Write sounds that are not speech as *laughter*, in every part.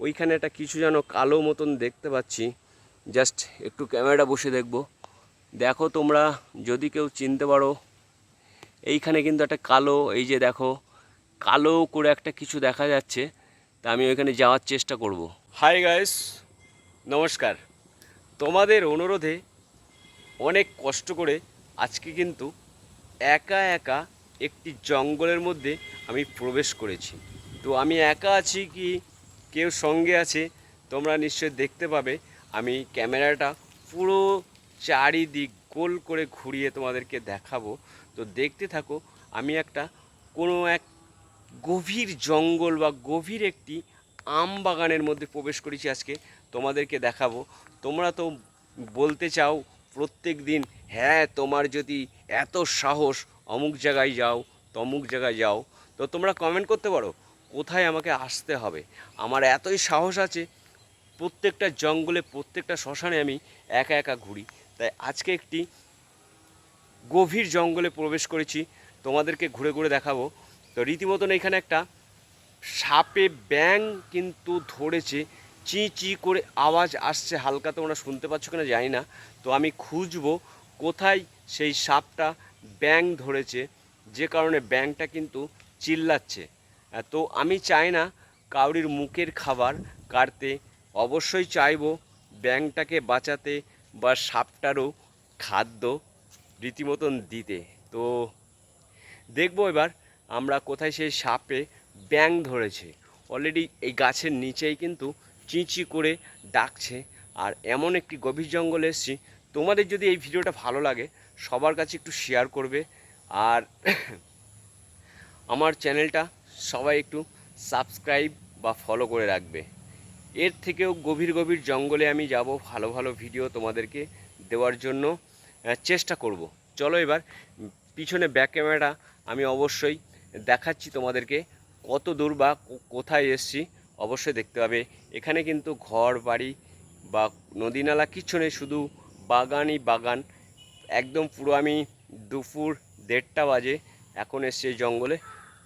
ওইখানে একটা কিছু যেন কালো মতন দেখতে পাচ্ছি। জাস্ট একটু ক্যামেরাটা বসে দেখব। দেখো তোমরা, যদি কেউ চিনতে পারো, এইখানে কিন্তু একটা কালো, এই যে দেখো, কালো করে একটা কিছু দেখা যাচ্ছে, তা আমি ওইখানে যাওয়ার চেষ্টা করব। হাই গাইস নমস্কার। তোমাদের অনুরোধে অনেক কষ্ট করে আজকে কিন্তু একা একা একটি জঙ্গলের মধ্যে আমি প্রবেশ করেছি। তো আমি একা আছি কি কেউ সঙ্গে আছে, তোমরা নিশ্চয়ই দেখতে পাবে। আমি ক্যামেরাটা পুরো চারিদিক গোল করে ঘুরিয়ে তোমাদেরকে দেখাবো। তো দেখতে থাকো, আমি একটা কোনো এক গভীর জঙ্গল বা গভীর একটি আম বাগানের মধ্যে প্রবেশ করেছি আজকে, তোমাদেরকে দেখাবো। তোমরা তো বলতে চাও প্রত্যেক দিন হ্যাঁ তোমার যদি এত সাহস, অমুক জায়গায় যাও, তমুক জায়গায় যাও। তো তোমরা কমেন্ট করতে পারো। কোথায় আমাকে আসতে হবে? আমার এতই সাহস আছে, প্রত্যেকটা জঙ্গলে, প্রত্যেকটা শ্মশানে আমি একা একা ঘুরি। তাই আজকে একটি গভীর জঙ্গলে প্রবেশ করেছি, তোমাদেরকে ঘুরে ঘুরে দেখাবো। তো রীতিমতন এখানে একটা সাপে ব্যাং কিন্তু ধরেছে, চি চি করে আওয়াজ আসছে, হালকা তোমরা শুনতে পাচ্ছ কিনা জানি না। তো আমি খুঁজবো কোথায় সেই সাপটা ব্যাং ধরেছে, যে কারণে ব্যাংটা কিন্তু চিল্লাচ্ছে। তো আমি চাই না কাউরির মুখের খাবার কাটতে। অবশ্যই চাইব ব্যাংটাকে বাঁচাতে বা সাপটারও খাদ্য রীতিমতন দিতে। তো দেখব এবার আমরা কোথায় সেই সাপে ব্যাং ধরেছে। অলরেডি এই গাছের নিচেই কিন্তু চিঁচি করে ডাকছে। আর এমন একটি গভীর জঙ্গলে এসছি। তোমাদের যদি এই ভিডিওটা ভালো লাগে, সবার কাছে একটু শেয়ার করবে। আর *clears throat* আমার চ্যানেলটা সবাই একটু সাবস্ক্রাইব বা ফলো করে রাখবে। এর থেকেও গভীর গভীর জঙ্গলে আমি যাব, ভালো ভালো ভিডিও তোমাদেরকে দেওয়ার জন্য চেষ্টা করব। চলো এবার, পিছনে ব্যাক ক্যামেরা আমি অবশ্যই দেখাচ্ছি তোমাদেরকে কত দূর বা কোথায় এসছি, অবশ্যই দেখতে পাবে এখানে কিন্তু ঘর বাড়ি বা নদী নালা কিচ্ছু নেই, শুধু বাগানই বাগান। একদম পুরো আমি দুপুর দেড়টা বাজে এখন এসছি জঙ্গলে।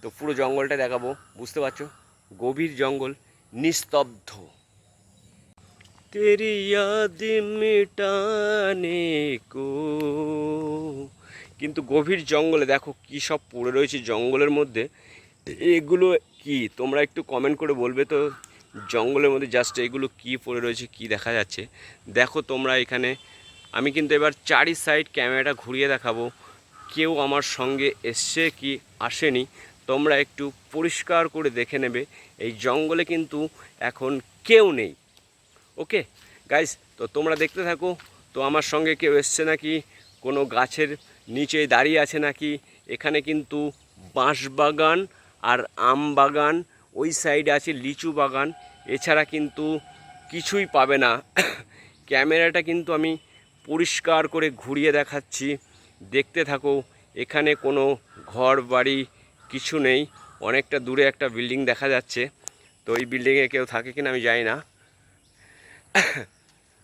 তো পুরো জঙ্গলটা দেখাবো বুঝতে পারছ? গভীর জঙ্গল নিস্তব্ধ। তেরি ইয়াদ মিটানে কো। কিন্তু গভীর জঙ্গলে দেখো কী সব পড়ে রয়েছে জঙ্গলের মধ্যে। এগুলো কি? তোমরা একটু কমেন্ট করে বলবে তো জঙ্গলের মধ্যে জাস্ট এগুলো কি পড়ে রয়েছে কি দেখা যাচ্ছে? দেখো তোমরা এখানে আমি কিন্তু এবার চারি সাইড ক্যামেরাটা ঘুরিয়ে দেখাবো। কেউ আমার সঙ্গে এসছে কি আসেনি? তোমরা একটু পরিষ্কার করে দেখে নেবে, এই জঙ্গলে কিন্তু এখন কেউ নেই। ওকে? গাইস তো তোমরা দেখতে থাকো, তো আমার সঙ্গে কেউ এসছে নাকি? কোনো গাছের নিচে দাঁড়িয়ে আছে নাকি? এখানে কিন্তু বাঁশ বাগান আর আম বাগান, ওই সাইডে আছে লিচু বাগান। এছাড়া কিন্তু কিছুই পাবে না। *coughs* ক্যামেরাটা কিন্তু আমি পরিষ্কার করে ঘুরিয়ে দেখাচ্ছি। দেখতে থাকো, এখানে কোনো ঘর বাড়ি কিছু নেই। অনেকটা দূরে একটা বিল্ডিং দেখা যাচ্ছে। তো এই বিল্ডিংয়ে কেউ থাকে কিনা আমি জানি না।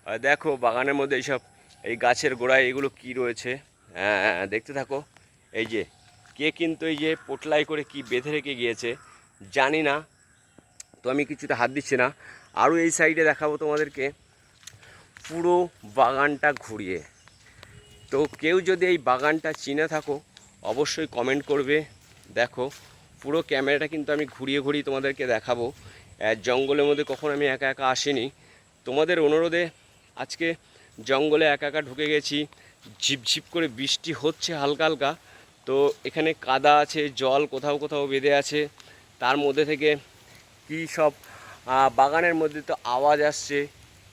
আর দেখো বাগানের মধ্যে এইসব এই গাছের গোড়ায় এগুলো কি রয়েছে। হ্যাঁ হ্যাঁ, হ্যাঁ, দেখতে থাকো। এই যে কে কিন্তু এই যে পোটলাই করে কি বেঁধে রেখে গিয়েছে জানি না। তো আমি কিছুতে হাত দিচ্ছি না। আরও এই সাইডে দেখাবো তোমাদেরকে। পুরো বাগানটা ঘুরিয়ে। তো কেউ যদি এই বাগানটা চিনে থাকো অবশ্যই কমেন্ট করবে। দেখো, পুরো ক্যামেরাটা কিন্তু আমি ঘুরিয়ে ঘুরিয়ে তোমাদেরকে দেখাবো। জঙ্গলের মধ্যে কখন আমি একা একা আসিনি। তোমাদের অনুরোধে আজকে জঙ্গলে একা একা ঢুকে গেছি। ঝিপঝিপ করে বৃষ্টি হচ্ছে হালকা হালকা। তো এখানে কাদা আছে, জল কোথাও কোথাও বেঁধে আছে। তার মধ্যে থেকে কী সব বাগানের মধ্যে তো আওয়াজ আসছে,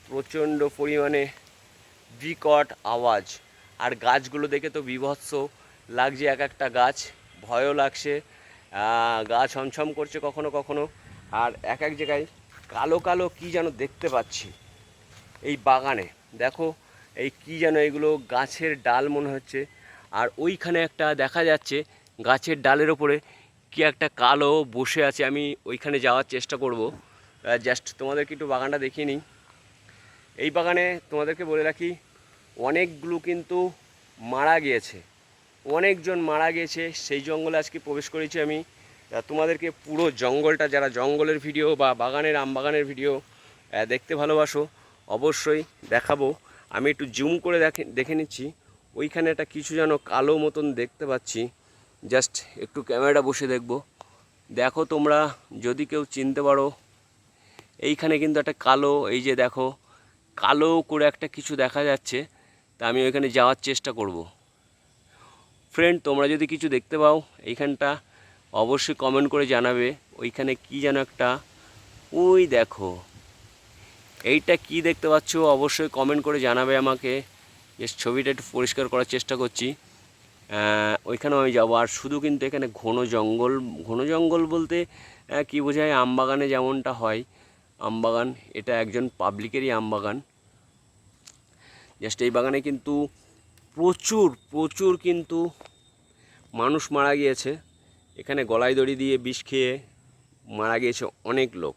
প্রচণ্ড পরিমাণে বিকট আওয়াজ। আর গাছগুলো দেখে তো বিভৎস লাগছে এক একটা গাছ। ভয়ও লাগছে গা ছমছম করছে কখনো কখনো। আর এক এক জায়গায় কালো কালো কি যেন দেখতে পাচ্ছি এই বাগানে। দেখো, এই কি যেন এগুলো গাছের ডাল মনে হচ্ছে। আর ওইখানে একটা দেখা যাচ্ছে গাছের ডালের ওপরে কি একটা কালো বসে আছে, আমি ওইখানে যাওয়ার চেষ্টা করব। জাস্ট তোমাদেরকে একটু বাগানটা দেখিয়ে নিই। এই বাগানে তোমাদেরকে বলে রাখি, অনেকগুলো কিন্তু মারা গিয়েছে। অনেকজন মারা গিয়েছে সেই জঙ্গলে আজকে প্রবেশ করেছি আমি। তোমাদেরকে পুরো জঙ্গলটা, যারা জঙ্গলের ভিডিও বা বাগানের, আম বাগানের ভিডিও দেখতে ভালোবাসো, অবশ্যই দেখাবো। আমি একটু জুম করে দেখে দেখে নিচ্ছি। ওইখানে একটা কিছু যেন কালো মতন দেখতে পাচ্ছি। জাস্ট একটু ক্যামেরাটা বসে দেখব। দেখো তোমরা, যদি কেউ চিনতে পারো, এইখানে কিন্তু একটা কালো, এই যে দেখো, কালো করে একটা কিছু দেখা যাচ্ছে। তা আমি ওইখানে যাওয়ার চেষ্টা করব। ফ্রেন্ড তোমরা যদি কিছু দেখতে পাও এইখানটা অবশ্যই কমেন্ট করে জানাবে ওইখানে কি যেন একটা ওই দেখো এইটা কি দেখতে পাচ্ছ অবশ্যই কমেন্ট করে জানাবে আমাকে বেশ ছবিটা একটু পরিষ্কার করার চেষ্টা করছি আহ, ওইখানেও আমি যাব আর শুধু কিন্তু এখানে ঘন জঙ্গল ঘন জঙ্গল বলতে কি বোঝায় আমবাগানে যেমনটা হয় আমবাগান এটা একজন পাবলিকেরই আমবাগান জাস্ট এই বাগানে কিন্তু প্রচুর প্রচুর কিন্তু মানুষ মারা গিয়েছে। এখানে গলায় দড়ি দিয়ে বিষ খেয়ে মারা গিয়েছে অনেক লোক।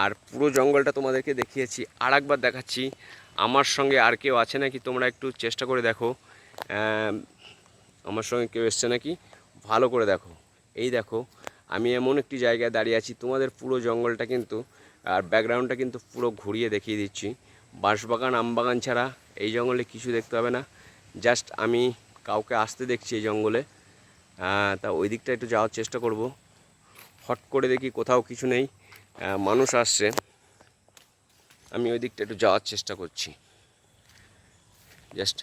আর পুরো জঙ্গলটা তোমাদেরকে দেখিয়েছি। আর একবার দেখাচ্ছি। আমার সঙ্গে আর কেউ আছে নাকি? তোমরা একটু চেষ্টা করে দেখো। আমার সঙ্গে কেউ এসছে নাকি? ভালো করে দেখো। এই দেখো, আমি এমন একটি জায়গায় দাঁড়িয়ে আছি। তোমাদের পুরো জঙ্গলটা কিন্তু আর ব্যাকগ্রাউন্ডটা কিন্তু পুরো ঘুরিয়ে দেখিয়ে দিচ্ছি। বাঁশবাগান, আমবাগান ছাড়া এই জঙ্গলে কিছু দেখতে হবে না। জাস্ট আমি কাউকে আসতে দেখছি এই জঙ্গলে তা ওই দিকটা একটু যাওয়ার চেষ্টা করব। হট করে দেখি কোথাও কিছু নেই মানুষ আসছে। আমি ওই দিকটা একটু যাওয়ার চেষ্টা করছি। জাস্ট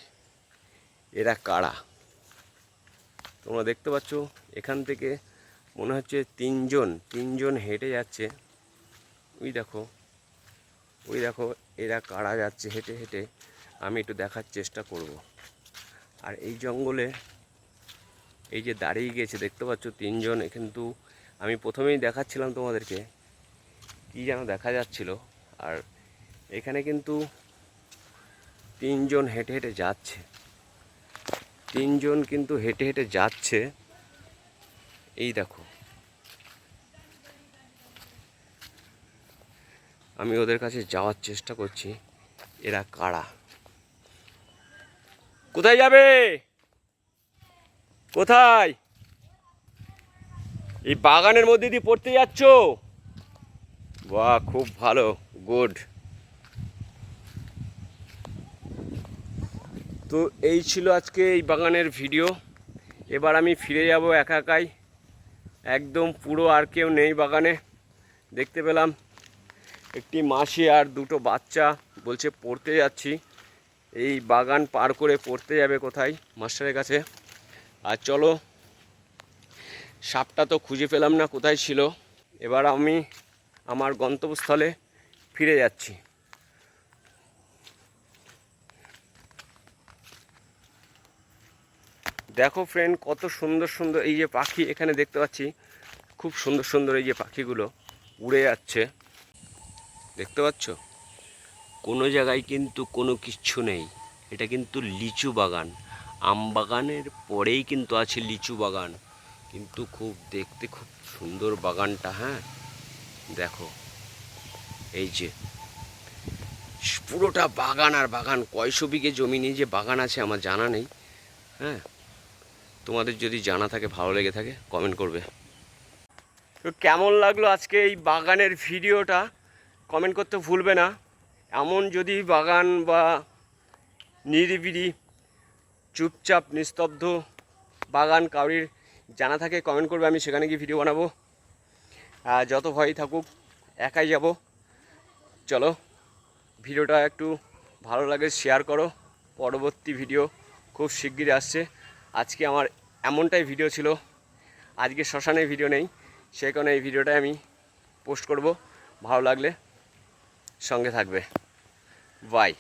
এরা কারা? তোমরা দেখতে পাচ্ছ, এখান থেকে মনে হচ্ছে তিনজন তিনজন হেঁটে যাচ্ছে। ওই দেখো ওই দেখো, এরা কারা যাচ্ছে হেঁটে হেঁটে, আমি একটু দেখার চেষ্টা করব। আর এই জঙ্গলে এই যে দাঁড়িয়ে গিয়েছে, দেখতে পাচ্ছ তিনজন। কিন্তু আমি প্রথমেই দেখাচ্ছিলাম তোমাদেরকে কি যেন দেখা যাচ্ছিল। আর এখানে কিন্তু তিনজন হেঁটে হেঁটে যাচ্ছে। তিনজন কিন্তু হেঁটে হেঁটে যাচ্ছে। এই দেখো। আমি ওদের কাছে যাওয়ার চেষ্টা করছি। এরা কারা? কোথায় যাবে? কোথায়? এই বাগানের মধ্যে দিয়ে পড়তে যাচ্ছ? বাহ, খুব ভালো, গুড। তো এই ছিল আজকে এই বাগানের ভিডিও। এবার আমি ফিরে যাব একা একাই। একদম পুরো আর কেউ নেই বাগানে। দেখতে পেলাম একটি মাসি আর দুটো বাচ্চা বলছে পড়তে যাচ্ছি। এই বাগান পার করে পড়তে যাবে কোথায় মাস্টারের কাছে। আর চলো, সাপটা তো খুঁজে পেলাম না কোথায় ছিল। এবার আমি আমার গন্তব্যস্থলে ফিরে যাচ্ছি। দেখো ফ্রেন্ড কত সুন্দর সুন্দর এই যে পাখি এখানে দেখতে পাচ্ছি। খুব সুন্দর সুন্দর এই যে পাখিগুলো উড়ে যাচ্ছে। দেখতে পাচ্ছ? কোনো জায়গায় কিন্তু কোনো কিচ্ছু নেই। এটা কিন্তু লিচু বাগান। আম বাগানের পরেই কিন্তু আছে লিচু বাগান। কিন্তু খুব দেখতে খুব সুন্দর বাগানটা হ্যাঁ? দেখো, এই যে, পুরোটা বাগান আর বাগান, কয়শো বিঘে জমি নিয়ে যে বাগান আছে, আমার জানা নেই হ্যাঁ? তোমাদের যদি জানা থাকে, ভালো লেগে থাকে কমেন্ট করবে। তো কেমন লাগল আজকে এই বাগানের ভিডিওটা? কমেন্ট করতে ভুলবে না। এমন যদি বাগান বা নিরিবিলি, চুপচাপ, নিস্তব্ধ বাগান কাউরির জানা থাকে কমেন্ট করবে, আমি সেখানে গিয়ে ভিডিও বানাবো। যত ভয় থাকুক, একাই যাব। চলো, ভিডিওটা একটু ভালো লাগে শেয়ার করো। পরবর্তী ভিডিও খুব শিগগিরই আসছে। আজকে আমার এমনটাই ভিডিও ছিল। আজকে শ্মশানে ভিডিও নেই, সেই কারণে এই ভিডিওটাই আমি পোস্ট করব। ভালো লাগলে সঙ্গে থাকবে। বাই